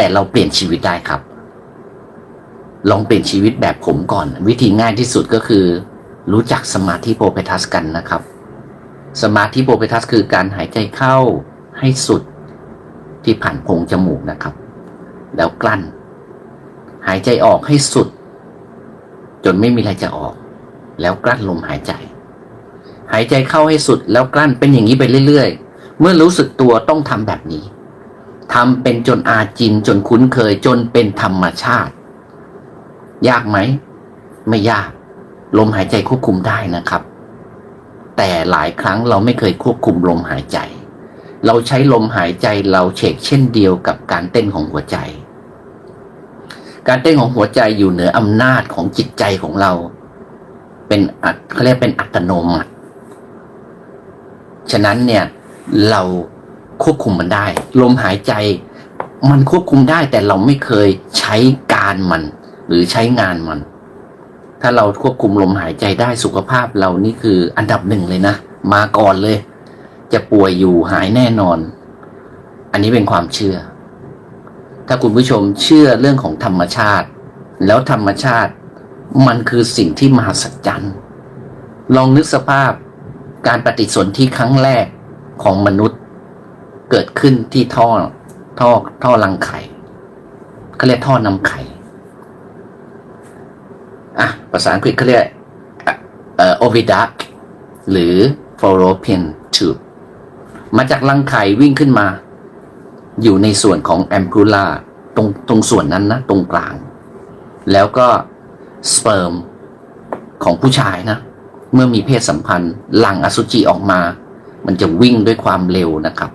แต่เราเปลี่ยนชีวิตได้ครับ ลองเปลี่ยนชีวิตแบบผมก่อน วิธีง่ายที่สุดก็คือ รู้จักสมาธิโปเปทัสกันนะครับ สมาธิโปเปทัสคือการหายใจเข้าให้สุดที่ผ่านโพรงจมูกนะครับ แล้วกลั้น หายใจออกให้สุด จนไม่มีอะไรจะออก แล้วกลั้นลมหายใจ หายใจเข้าให้สุดแล้วกลั้นเป็นอย่างนี้ไปเรื่อย ๆ เมื่อรู้สึกตัวต้องทำแบบนี้ ทำเป็นจนอาจินจนคุ้นเคยจนเป็นธรรมชาติ ยากไหม ไม่ยาก ลมหายใจควบคุมได้นะครับ แต่หลายครั้งเราไม่เคยควบคุมลมหายใจ เราใช้ลมหายใจเราเฉกเช่นเดียวกับการเต้นของหัวใจ การเต้นของหัวใจอยู่เหนืออำนาจของจิตใจของเรา เป็นเขาเรียกเป็นอัตโนมัติ ฉะนั้นเนี่ยเรา ควบคุมมันได้ ลมหายใจ มันควบคุมได้ แต่เราไม่เคยใช้การมัน หรือใช้งานมัน ถ้าเราควบคุมลมหายใจได้สุขภาพเรานี่คืออันดับหนึ่งเลยนะ มาก่อนเลย จะป่วยอยู่หายแน่นอน อันนี้เป็นความเชื่อ ถ้าคุณผู้ชมเชื่อเรื่องของธรรมชาติ แล้วธรรมชาติมันคือสิ่งที่มหัศจรรย์ลองนึกสภาพการปฏิสนธิครั้งแรกของมนุษย์ เกิดขึ้นที่ท่อท่อท่อรังไข่เขาเรียกท่อนำไข่อะภาษาอังกฤษเขาเรียกเอ่อ oviduct หรือ fallopian tube มาจากรังไข่วิ่งขึ้นมา อยู่ในส่วนของ ampulla ตรงตรงส่วนนั้นนะ ตรงกลาง แล้วก็สเปิร์มของผู้ชายนะ เมื่อมีเพศสัมพันธ์หลังอสุจิออกมา มันจะวิ่งด้วยความเร็วนะครับ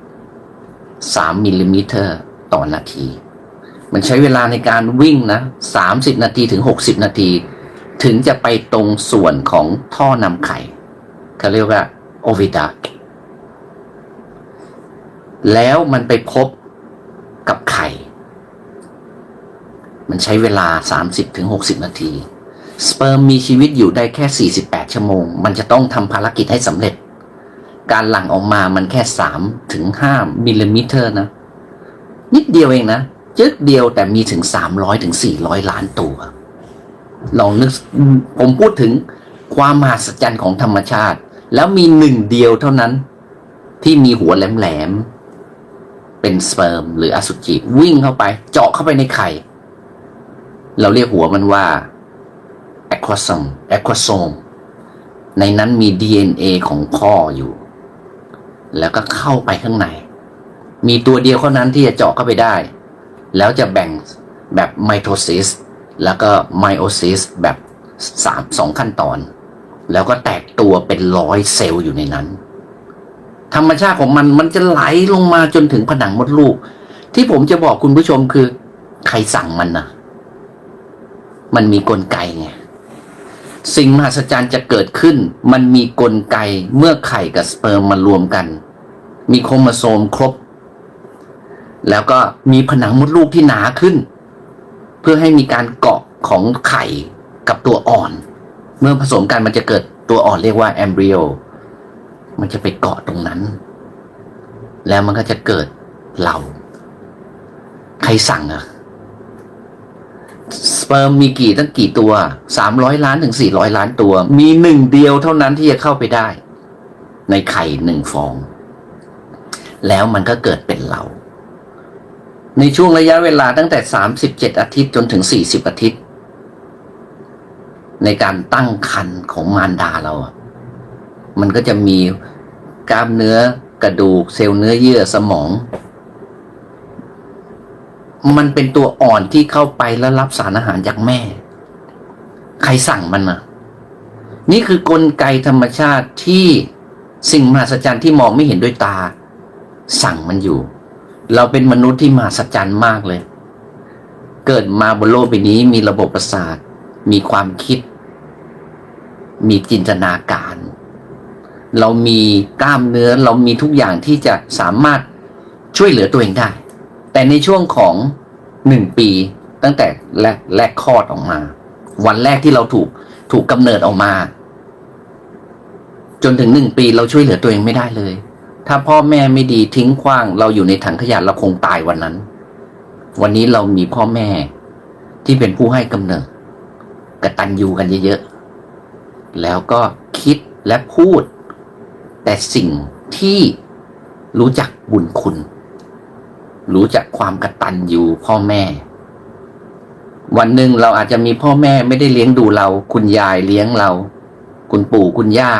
3มิลลิมิเตอร์ต่อนาที มันใช้เวลาในการวิ่งนะ 30 นาทีถึง 60 นาที ถึงจะไปตรงส่วนของท่อนำไข่เขาเรียกว่าโอวิดาแล้วมันไปพบกับไข่ มันใช้เวลา 30ถึง60 นาที สเปิร์มมีชีวิตอยู่ได้แค่ 48 ชั่วโมง มันจะต้องทำภารกิจให้สำเร็จ การหลั่งออกมามันแค่3ถึง5มิลลิมิเตอร์นะ นิดเดียวเองนะจึกเดียวแต่มีถึง300ถึง400ล้านตัว ลองนึกผมพูดถึงความมหัศจรรย์ของธรรมชาติ แล้วมีหนึ่งเดียวเท่านั้น ที่มีหัวแหลมๆเป็นสเปิร์มหรืออสุจิวิ่งเข้าไป เจาะเข้าไปในไข่ เราเรียกหัวมันว่า a q u a s o m e a q u a s o m e ในนั้นมี DNA ของพ่ออยู่ แล้วก็เข้าไปข้างใน มีตัวเดียวเท่านั้นที่จะเจาะเข้าไปได้ แล้วจะแบ่งแบบไมโทซิสแล้วก็ไมโอซิสแบบสามสองขั้นตอน แล้วก็แตกตัวเป็นร้อยเซลล์อยู่ในนั้น ธรรมชาติของมันมันจะไหลลงมาจนถึงผนังมดลูก ที่ผมจะบอกคุณผู้ชมคือ ใครสั่งมันนะมันมีกลไกไงสิ่งมหัศจรรย์จะเกิดขึ้น มันมีกลไกเมื่อไข่กับสเปิร์มมารวมกัน มีโครโมโซมครบ แล้วก็มีผนังมดลูกที่หนาขึ้น เพื่อให้มีการเกาะของไข่กับตัวอ่อน เมื่อผสมกันมันจะเกิดตัวอ่อนเรียกว่าแอมบริโอมันจะไปเกาะตรงนั้น แล้วมันก็จะเกิดเรา ใครสั่งอะสเปิร์มมีกี่ตั้งกี่ตัวสามร้อยล้านถึงสี่ร้อยล้านตัว มีหนึ่งเดียวเท่านั้นที่จะเข้าไปได้ ในไข่หนึ่งฟอง แล้วมันก็เกิดเป็นเรา ในช่วงระยะเวลาตั้งแต่สามสิบเจ็ดอาทิตย์จนถึงสี่สิบอาทิตย์ ในการตั้งครรภ์ของมารดาเราอะมันก็จะมีกล้ามเนื้อกระดูกเซลล์เนื้อเยื่อสมอง มันเป็นตัวอ่อนที่เข้าไปแล้วรับสารอาหารจากแม่ ใครสั่งมันอะ นี่คือกลไกธรรมชาติที่สิ่งมหัศจรรย์ที่มองไม่เห็นด้วยตา สั่งมันอยู่ เราเป็นมนุษย์ที่มหัศจรรย์มากเลย เกิดมาบนโลกใบนี้มีระบบประสาท มีความคิด มีจินตนาการ เรามีกล้ามเนื้อเรามีทุกอย่างที่จะสามารถช่วยเหลือตัวเองได้ แต่ในช่วงของหนึ่งปีตั้งแต่แรกแรกคลอดออกมา วันแรกที่เราถูกถูกกำเนิดออกมา จนถึงหนึ่งปีเราช่วยเหลือตัวเองไม่ได้เลย ถ้าพ่อแม่ไม่ดีทิ้งขว้าง เราอยู่ในถังขยะเราคงตายวันนั้น วันนี้เรามีพ่อแม่ที่เป็นผู้ให้กำเนิดกระตัญญูกันเยอะๆ แล้วก็คิดและพูด แต่สิ่งที่รู้จักบุญคุณ รู้จักความกระตัญญูพ่อแม่ วันหนึ่งเราอาจจะมีพ่อแม่ไม่ได้เลี้ยงดูเรา คุณยายเลี้ยงเรา คุณปู่คุณย่า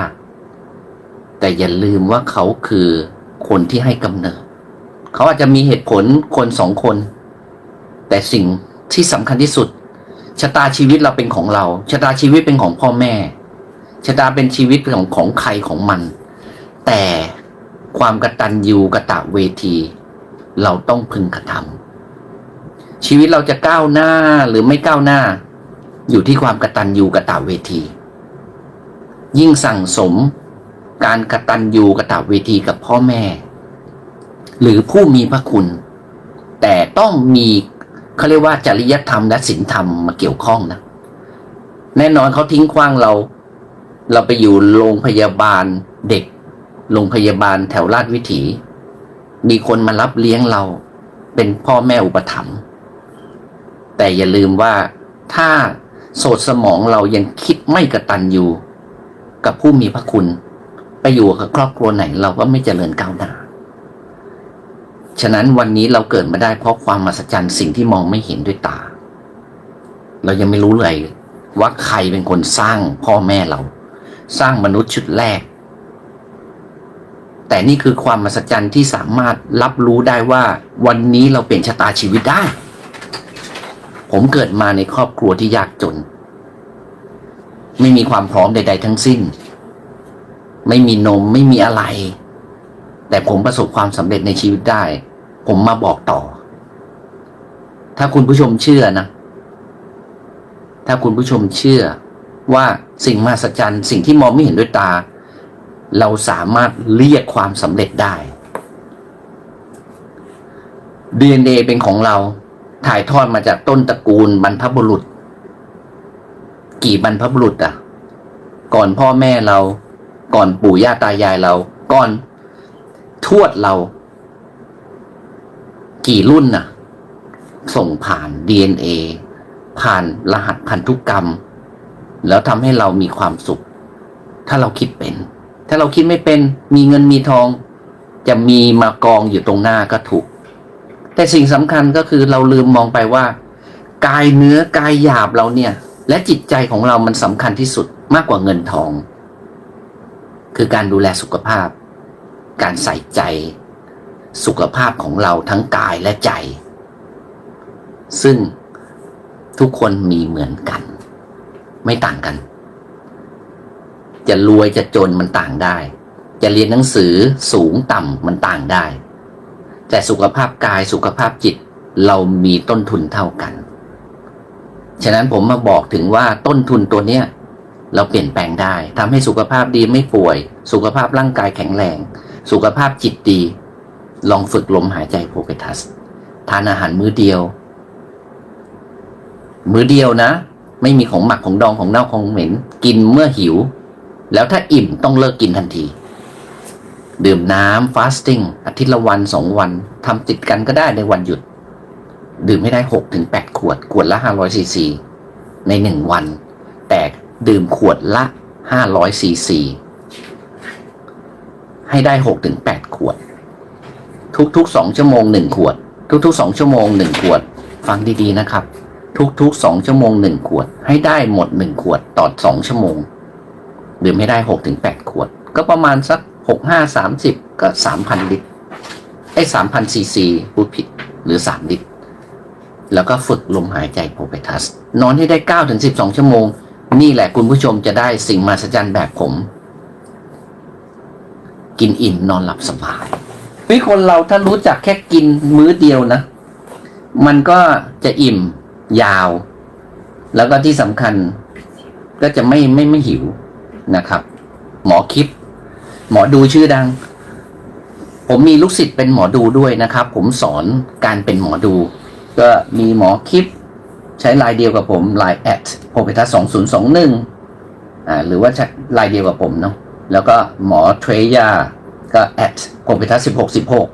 แต่อย่าลืมว่าเขาคือคนที่ให้กำเนิด เขาอาจจะมีเหตุผลคนสองคน แต่สิ่งที่สำคัญที่สุด ชะตาชีวิตเราเป็นของเรา ชะตาชีวิตเป็นของพ่อแม่ ชะตาเป็นชีวิตของของใครของมัน แต่ความกระตัญญูกระตะเวที เราต้องพึงกระทำชีวิตเราจะก้าวหน้าหรือไม่ก้าวหน้า อยู่ที่ความกระตัญญูกระตะเวที ยิ่งสั่งสม การกระตัญญูกระตะเวทีกับพ่อแม่ หรือผู้มีพระคุณ แต่ต้องมีเขาเรียกว่าจริยธรรมและศีลธรรมมาเกี่ยวข้องนะแน่นอนเขาทิ้งขว้างเรา เราไปอยู่โรงพยาบาลเด็กโรงพยาบาลแถวลาดวิถี มีคนมารับเลี้ยงเรา เป็นพ่อแม่อุปถัมภ์แต่อย่าลืมว่าถ้าโสดสมองเรายังคิดไม่กระตันอยู่ กับผู้มีพระคุณ ไปอยู่กับครอบครัวไหนเราก็ไม่เจริญก้าวหน้า ฉะนั้นวันนี้เราเกิดมาได้เพราะความมหัศจรรย์สิ่งที่มองไม่เห็นด้วยตา เรายังไม่รู้เลยว่าใครเป็นคนสร้างพ่อแม่เรา สร้างมนุษย์ชุดแรก แต่นี่คือความมหัศจรรย์ที่สามารถรับรู้ได้ว่า วันนี้เราเปลี่ยนชะตาชีวิตได้ ผมเกิดมาในครอบครัวที่ยากจน ไม่มีความพร้อมใด ๆ ทั้งสิ้น ไม่มีนมไม่มีอะไร แต่ผมประสบความสำเร็จในชีวิตได้ ผมมาบอกต่อ ถ้าคุณผู้ชมเชื่อนะ ถ้าคุณผู้ชมเชื่อว่าสิ่งมหัศจรรย์ สิ่งที่มองไม่เห็นด้วยตา เราสามารถเรียกความสำเร็จได้ DNA เป็นของเราถ่ายทอดมาจากต้นตระกูลบรรพบุรุษ กี่บรรพบุรุษอะ ก่อนพ่อแม่เรา ก่อนปู่ย่าตายายเรา ก่อนทวดเรา กี่รุ่นน่ะ ส่งผ่าน DNA ผ่านรหัสพันธุกรรม แล้วทำให้เรามีความสุข ถ้าเราคิดเป็น ถ้าเราคิดไม่เป็น มีเงินมีทอง จะมีมากองอยู่ตรงหน้าก็ถูก แต่สิ่งสำคัญก็คือเราลืมมองไปว่า กายเนื้อกายหยาบเราเนี่ย และจิตใจของเรามันสำคัญที่สุดมากกว่าเงินทอง คือการดูแลสุขภาพ การใส่ใจ สุขภาพของเราทั้งกายและใจ ซึ่งทุกคนมีเหมือนกัน ไม่ต่างกัน จะรวยจะจนมันต่างได้ จะเรียนหนังสือสูงต่ำมันต่างได้ แต่สุขภาพกายสุขภาพจิตเรามีต้นทุนเท่ากัน ฉะนั้นผมมาบอกถึงว่าต้นทุนตัวเนี้ย เราเปลี่ยนแปลงได้ทำให้สุขภาพดีไม่ป่วย สุขภาพร่างกายแข็งแรง สุขภาพจิตดี ลองฝึกลมหายใจโพเปทัส ทานอาหารมื้อเดียว มื้อเดียวนะ ไม่มีของหมักของดองของเน่าของเหม็น กินเมื่อหิว แล้วถ้าอิ่มต้องเลิกกินทันที ดื่มน้ำฟาสติ้งอาทิตย์ละวันสองวันทำติดกันก็ได้ในวันหยุด ดื่มให้ได้หกถึงแปดขวด ขวดละห้าร้อยซีซีในหนึ่งวัน แต่ ดื่มขวดละห้าร้อยซีซี ให้ได้หกถึงแปดขวด ทุกๆสองชั่วโมงหนึ่งขวด ทุกๆสองชั่วโมงหนึ่งขวด ฟังดีๆนะครับ ทุกๆสองชั่วโมงหนึ่งขวด ให้ได้หมดหนึ่งขวดต่อสองชั่วโมง ดื่มให้ได้หกถึงแปดขวด ก็ประมาณสักหกห้าสามสิบก็สามพันลิตร ไอ้สามพันซีซีพูดผิดหรือสามลิตร แล้วก็ฝึกลมหายใจโพเปทัส นอนให้ได้เก้าถึงสิบสองชั่วโมง นี่แหละคุณผู้ชมจะได้สิ่งมหัศจรรย์แบบผม กินอิ่มนอนหลับสบายวิคนเราถ้ารู้จักแค่กินมื้อเดียวนะ มันก็จะอิ่มยาว แล้วก็ที่สำคัญก็จะไม่ไม่ไม่หิวนะครับ หมอคิดหมอดูชื่อดัง ผมมีลูกศิษย์เป็นหมอดูด้วยนะครับ ผมสอนการเป็นหมอดู ก็มีหมอคิด ใช้ไลน์เดียวกับผมไลน์แอดโพเพทัสสองศูนย์สองหนึ่งอ่าหรือว่าใช้ลน์เดียวกับผมเนาะแล้วก็หมอเทรยาก็แอดโพเพทัสสิบหกสิบหก